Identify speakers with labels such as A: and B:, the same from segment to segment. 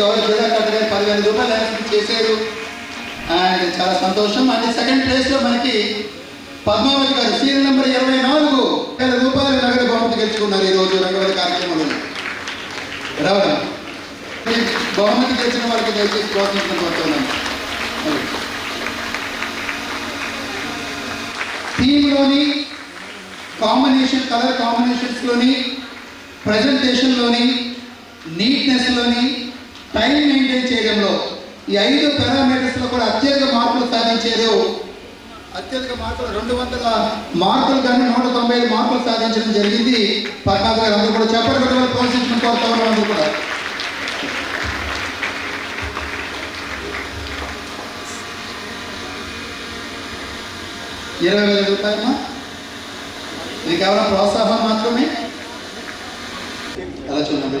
A: గౌరవ జిల్లా కలెక్టర్ గారు పదివేల రూపాయలు అనౌన్స్మెంట్ చేశారు. అండ్ చాలా సంతోషం. అండ్ సెకండ్ ప్లేస్లో మనకి పద్మావతి గారు సీరియల్ నెంబర్ ఇరవై నాలుగు వేల రూపాయలు నగదు బహుమతి గెలుచుకున్నారు ఈరోజు రంగవల్లి కార్యక్రమంలో. రావడం బహుమతి గెలిచిన వారికి దయచేసి ప్రోత్సహించడం కోరుతున్నాను. థీమ్లోని కాంబినేషన్ కలర్ కాంబినేషన్స్లోని ప్రజెంటేషన్లోని ఈ ఐదు పారామీటర్స్లో కూడా అత్యధిక మార్కులు సాధించేది అత్యధిక మార్కులు రెండు వందల మార్కులు కానీ నూట తొంభై ఐదు మార్కులు సాధించడం జరిగింది. పద్మావతి గారు అందరూ కూడా చెప్పడం కూడా ప్రోత్సహించడం కోరుతా ఉన్నాం కూడా? ఇరవై వేల రూపాయలమా ఇది కేవలం ప్రోత్సాహం మాత్రమే? అలా చూడండి?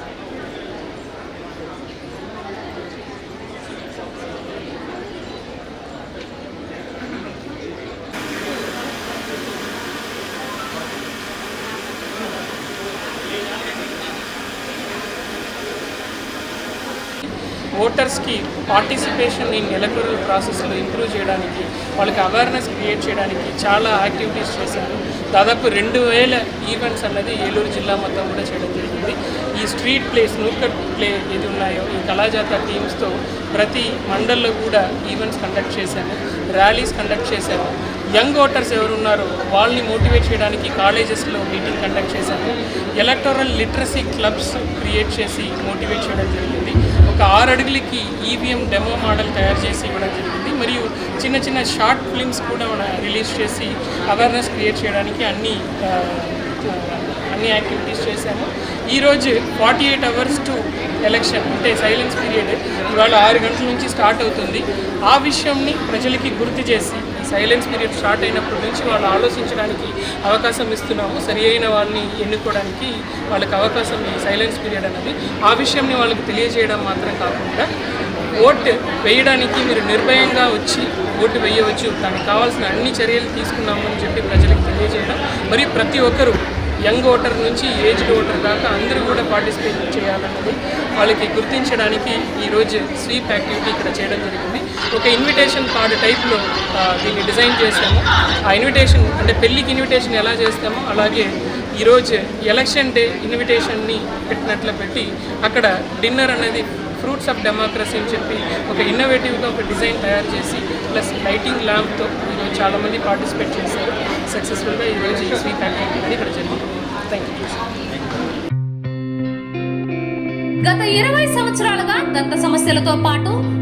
B: ఓటర్స్కి పార్టిసిపేషన్ ఇన్ ఎలక్టరల్ ప్రాసెస్లో ఇంప్రూవ్ చేయడానికి వాళ్ళకి అవేర్నెస్ క్రియేట్ చేయడానికి చాలా యాక్టివిటీస్ చేశారు. దాదాపు రెండు వేల ఈవెంట్స్ అన్నది ఏలూరు జిల్లా మొత్తం కూడా చేయడం జరిగింది. ఈ స్ట్రీట్ ప్లే స్నూకర్ ప్లే ఏది ఉన్నాయో ఈ కళాజాత టీమ్స్తో ప్రతి మండల్లో కూడా ఈవెంట్స్ కండక్ట్ చేశాము ర్యాలీస్ కండక్ట్ చేశాము యంగ్ ఓటర్స్ ఎవరు ఉన్నారో వాళ్ళని మోటివేట్ చేయడానికి కాలేజెస్లో మీటింగ్ కండక్ట్ చేశాము ఎలక్టోరల్ లిటరసీ క్లబ్స్ క్రియేట్ చేసి మోటివేట్ చేయడం జరిగింది. ఒక ఆరు అడుగులకి ఈవీఎం డెమో మోడల్ తయారు చేసి ఇవ్వడం జరిగింది. మరియు చిన్న చిన్న షార్ట్ ఫిల్మ్స్ కూడా మనం రిలీజ్ చేసి అవేర్నెస్ క్రియేట్ చేయడానికి అన్ని అన్ని యాక్టివిటీస్ చేశాము. ఈరోజు forty eight hours to election అంటే సైలెన్స్ పీరియడ్ ఇవాళ ఆరు గంటల నుంచి స్టార్ట్ అవుతుంది. ఆ విషయంని ప్రజలకి గుర్తు చేసి సైలెన్స్ పీరియడ్ స్టార్ట్ అయినప్పటి నుంచి వాళ్ళు ఆలోచించడానికి అవకాశం ఇస్తున్నాము. సరి అయిన వాళ్ళని ఎన్నుకోవడానికి వాళ్ళకి అవకాశం ఈ సైలెన్స్ పీరియడ్ అనేది ఆ విషయంని వాళ్ళకి తెలియజేయడం మాత్రం కాకుండా ఓటు వేయడానికి మీరు నిర్భయంగా వచ్చి ఓటు వేయవచ్చు. దానికి కావాల్సిన అన్ని చర్యలు తీసుకున్నాము అని చెప్పి ప్రజలకు తెలియజేయడం. మరి ప్రతి ఒక్కరూ యంగ్ ఓటర్ నుంచి ఏజ్డ్ ఓటర్ దాకా అందరూ కూడా పార్టిసిపేట్ చేయాలన్నది వాళ్ళకి గుర్తించడానికి ఈరోజు స్వీప్ యాక్టివిటీ ఇక్కడ చేయడం జరిగింది. ఒక ఇన్విటేషన్ కార్డు టైప్లో దీన్ని డిజైన్ చేసాము ఆ ఇన్విటేషన్ అంటే పెళ్ళికి ఇన్విటేషన్ ఎలా చేస్తామో అలాగే ఈరోజు ఎలక్షన్ డే ఇన్విటేషన్ని పెట్టినట్లు పెట్టి అక్కడ డిన్నర్ అనేది ఫ్రూట్స్ ఆఫ్ డెమోక్రసీ అని చెప్పి ఒక ఇన్నోవేటివ్గా ఒక డిజైన్ తయారు చేసి ప్లస్ లైటింగ్ ల్యాంప్తో ఈరోజు చాలామంది పార్టిసిపేట్ చేశారు. సక్సెస్ఫుల్గా ఈరోజు ఈ స్వీప్ అనేది ఇక్కడ జరిగింది. థ్యాంక్ యూ
C: గత ఇరవై సంవత్సరాలుగా దంత సమస్యలతో పాటు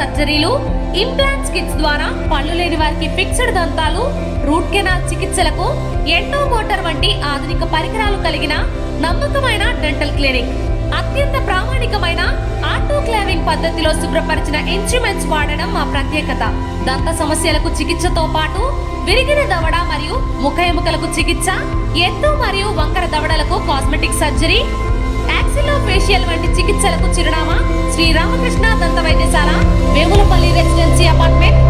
C: సర్జరీలు ఇంప్లాంట్స్ కిట్స్ ద్వారా పళ్ళు లేని వారికి ఫిక్స్డ్ దంతాలు రూట్ కెనాల్ చికిత్సలకు ఎండో మోటార్ వంటి ఆధునిక పరికరాలు కలిగిన నమ్మకమైన డెంటల్ క్లినిక్. అత్యంత ప్రామాణికమైన ఆటోక్లావింగ్ పద్ధతిలో శుభ్రపరిచిన ఇన్స్ట్రుమెంట్స్ వాడడం మా ప్రత్యేకత. దంత సమస్యలకు చికిత్సతో పాటు విరిగిన దవడ మరియు ముఖ ఎముకలకు చికిత్స ఎత్తు మరియు వంకర దవడలకు కాస్మెటిక్ సర్జరీ యాక్సిలో ఫేషియల్ వంటి చికిత్సలకు చిరునామా శ్రీ రామకృష్ణ దంత వైద్యశాల వేములపల్లి రెసిడెన్సీ అపార్ట్మెంట్